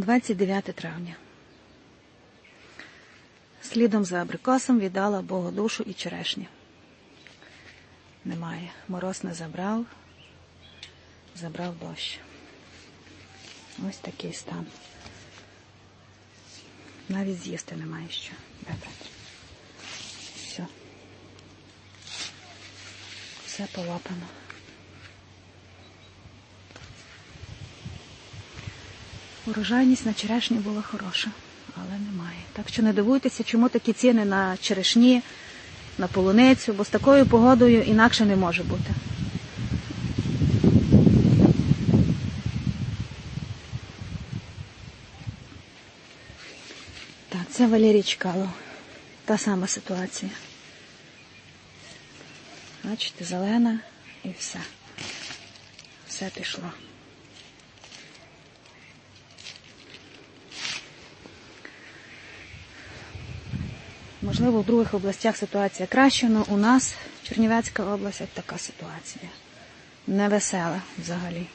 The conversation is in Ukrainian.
29 травня. Слідом за абрикосом віддала Богу душу і черешню. Немає. Мороз не забрав, забрав дощ. Ось такий стан. Навіть з'їсти немає що. Брати? Все. Все полапано. Урожайність на черешню була хороша, але немає. Так що не дивуйтеся, чому такі ціни на черешні, на полуницю, бо з такою погодою інакше не може бути. Так, це Валерій Чкало. Та сама ситуація. Бачите, зелена і все. Все пішло. Можливо, в других областях ситуація краще, але у нас, Чернівецька область, така ситуація. Невесела взагалі.